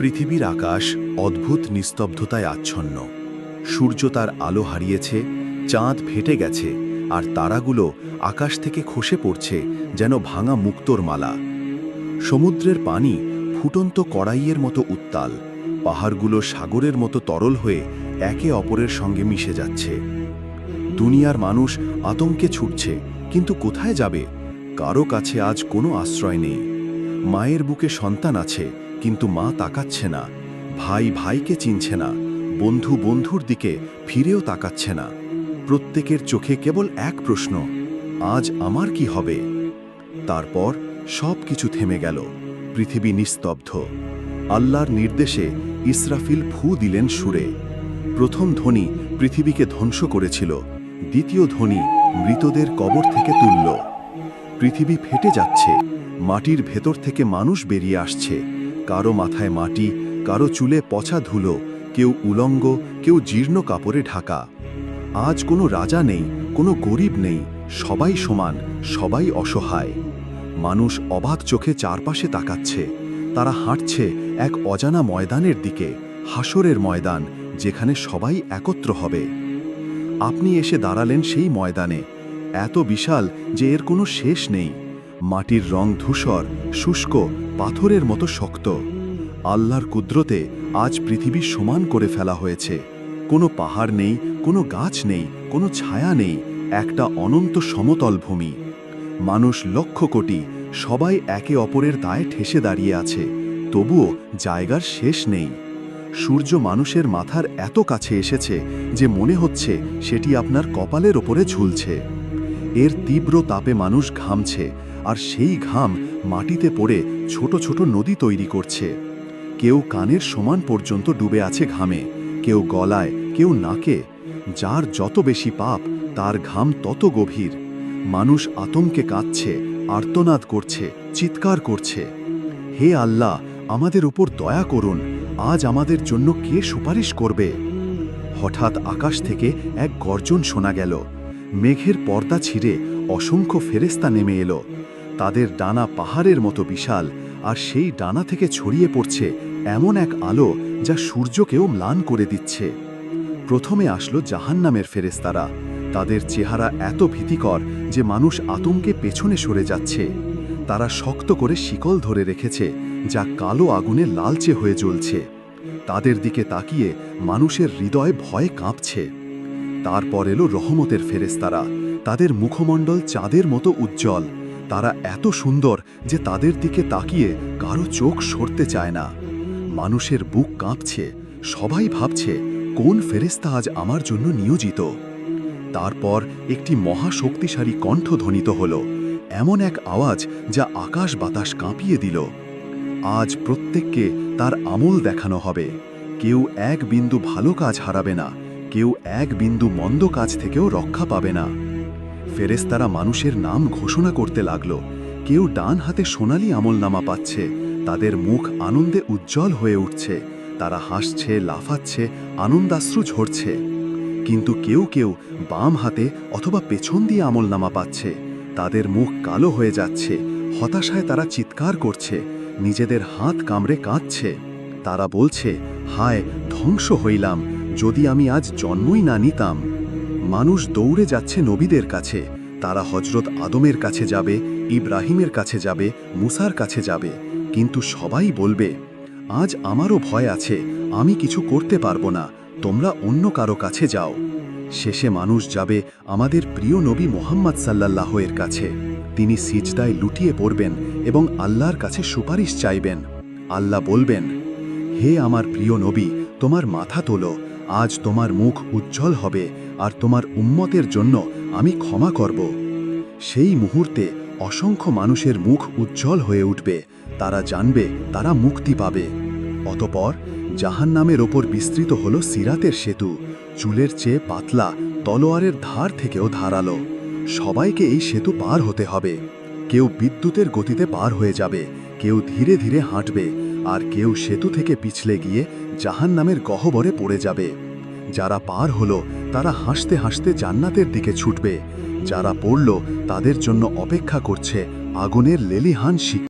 পৃথিবীর আকাশ অদ্ভুত নিস্তব্ধতায় আচ্ছন্ন। সূর্য তার আলো হারিয়েছে, চাঁদ ফেটে গেছে, আর তারাগুলো আকাশ থেকে খসে পড়ছে যেন ভাঙা মুক্তোর মালা। সমুদ্রের পানি ফুটন্ত কড়াইয়ের মতো উত্তাল, পাহাড়গুলো সাগরের মতো তরল হয়ে একে অপরের সঙ্গে মিশে যাচ্ছে। দুনিয়ার মানুষ আতঙ্কে ছুটছে, কিন্তু কোথায় যাবে? কারও কাছে আজ কোনো আশ্রয় নেই। মায়ের বুকে সন্তান আছে কিন্তু মা তাকাচ্ছে না, ভাই ভাইকে চিনছে না, বন্ধু বন্ধুর দিকে ফিরেও তাকাচ্ছে না। প্রত্যেকের চোখে কেবল এক প্রশ্ন, আজ আমার কি হবে? তারপর সব কিছু থেমে গেল, পৃথিবী নিস্তব্ধ। আল্লাহর নির্দেশে ইসরাফিল ফু দিলেন সুরে। প্রথম ধ্বনি পৃথিবীকে ধ্বংস করেছিল, দ্বিতীয় ধ্বনি মৃতদের কবর থেকে তুলল। পৃথিবী ফেটে যাচ্ছে, মাটির ভেতর থেকে মানুষ বেরিয়ে আসছে। কারও মাথায় মাটি, কারও চুলে পচা ধুলো, কেউ উলঙ্গ, কেউ জীর্ণ কাপড়ে ঢাকা। আজ কোনো রাজা নেই, কোনো গরিব নেই, সবাই সমান, সবাই অসহায়। মানুষ অবাক চোখে চারপাশে তাকাচ্ছে, তারা হাঁটছে এক অজানা ময়দানের দিকে, হাসরের ময়দান, যেখানে সবাই একত্র হবে। আপনি এসে দাঁড়ালেন সেই ময়দানে, এত বিশাল যে এর কোনো শেষ নেই। মাটির রং ধূসর, শুষ্ক পাথরের মতো শক্ত। আল্লাহর কুদ্রতে আজ পৃথিবী সমান করে ফেলা হয়েছে। কোনো পাহাড় নেই, কোনো গাছ নেই, কোনো ছায়া নেই, একটা অনন্ত সমতল ভূমি। মানুষ লক্ষ কোটি, সবাই একে অপরের দায়ে ঠেসে দাঁড়িয়ে আছে, তবুও জায়গার শেষ নেই। সূর্য মানুষের মাথার এত কাছে এসেছে যে মনে হচ্ছে সেটি আপনার কপালের ওপরে ঝুলছে। এর তীব্র তাপে মানুষ ঘামছে, আর সেই ঘাম মাটিতে পড়ে ছোট ছোট নদী তৈরি করছে। কেউ কানের সমান পর্যন্ত ডুবে আছে ঘামে, কেউ গলায়, কেউ নাকে। যার যত বেশি পাপ, তার ঘাম তত গভীর। মানুষ আতঙ্কে কাঁদছে, আর্তনাদ করছে, চিৎকার করছে। হে আল্লাহ, আমাদের উপর দয়া করুন, আজ আমাদের জন্য কে সুপারিশ করবে? হঠাৎ আকাশ থেকে এক গর্জন শোনা গেল। মেঘের পর্দা ছিঁড়ে অসংখ্য ফেরেস্তা নেমে এলো। তাদের ডানা পাহাড়ের মতো বিশাল আর সেই ডানা থেকে ছড়িয়ে পড়ছে এমন এক আলো যা সূর্যকেও ম্লান করে দিচ্ছে। প্রথমে আসলো জাহান্নামের ফেরেস্তারা তাদের চেহারা এত ভীতিকর যে মানুষ আতঙ্কে পেছনে সরে যাচ্ছে। তারা শক্ত করে শিকল ধরে রেখেছে, যা কালো আগুনে লালচে হয়ে জ্বলছে। তাদের দিকে তাকিয়ে মানুষের হৃদয় ভয়ে কাঁপছে। তারপর এলো রহমতের ফেরেস্তারা তাদের মুখমণ্ডল চাঁদের মতো উজ্জ্বল। তারা এত সুন্দর যে তাদের দিকে তাকিয়ে কারও চোখ সরতে চায় না। মানুষের বুক কাঁপছে, সবাই ভাবছে, কোন ফেরেস্তা আজ আমার জন্য নিয়োজিত? তারপর একটি মহাশক্তিশালী কণ্ঠ ধ্বনিত হল, এমন এক আওয়াজ যা আকাশ বাতাস কাঁপিয়ে দিল। আজ প্রত্যেককে তার আমল দেখানো হবে। কেউ এক বিন্দু ভালো কাজ হারাবে না, কেউ এক বিন্দু মন্দ কাজ থেকেও রক্ষা পাবে না। ফেরেস্তারা মানুষের নাম ঘোষণা করতে লাগল। কেউ ডান হাতে সোনালি আমলনামা পাচ্ছে, তাদের মুখ আনন্দে উজ্জ্বল হয়ে উঠছে, তারা হাসছে, লাফাচ্ছে, আনন্দাশ্রু ঝরছে। কিন্তু কেউ কেউ বাম হাতে অথবা পেছন দিয়ে আমলনামা পাচ্ছে, তাদের মুখ কালো হয়ে যাচ্ছে, হতাশায় তারা চিৎকার করছে, নিজেদের হাত কামড়ে কাঁদছে। তারা বলছে, হায়, ধ্বংস হইলাম, যদি আমি আজ জন্মই না নিতাম। মানুষ দৌড়ে যাচ্ছে নবীদের কাছে। তারা হজরত আদমের কাছে যাবে, ইব্রাহিমের কাছে যাবে, মুসার কাছে যাবে। কিন্তু সবাই বলবে, আজ আমারও ভয় আছে, আমি কিছু করতে পারব না, তোমরা অন্য কারও কাছে যাও। শেষে মানুষ যাবে আমাদের প্রিয় নবী মোহাম্মদ সাল্লাল্লাহ এর কাছে। তিনি সিজদায় লুটিয়ে পড়বেন এবং আল্লাহর কাছে সুপারিশ চাইবেন। আল্লাহ বলবেন, হে আমার প্রিয় নবী, তোমার মাথা তোলো আজ তোমার মুখ উজ্জ্বল হবে আর তোমার উম্মতের জন্য আমি ক্ষমা করব। সেই মুহূর্তে অসংখ্য মানুষের মুখ উজ্জ্বল হয়ে উঠবে। তারা জানবে, তারা মুক্তি পাবে। অতপর জাহান্নামের ওপর বিস্তৃত হল সিরাতের সেতু। চুলের চেয়ে পাতলা তলোয়ারের ধার থেকেও ধারালো। সবাইকে এই সেতু পার হতে হবে। কেউ বিদ্যুতের গতিতে পার হয়ে যাবে, কেউ ধীরে ধীরে হাঁটবে, আর কেউ সেতু থেকে পিছলে গিয়ে জাহান্নামের গহবরে পড়ে যাবে। যারা পার হলো, তারা হাসতে হাসতে জান্নাতের দিকে ছুটবে। যারা পড়ল, তাদের জন্য অপেক্ষা করছে আগুনের লেলিহান শিক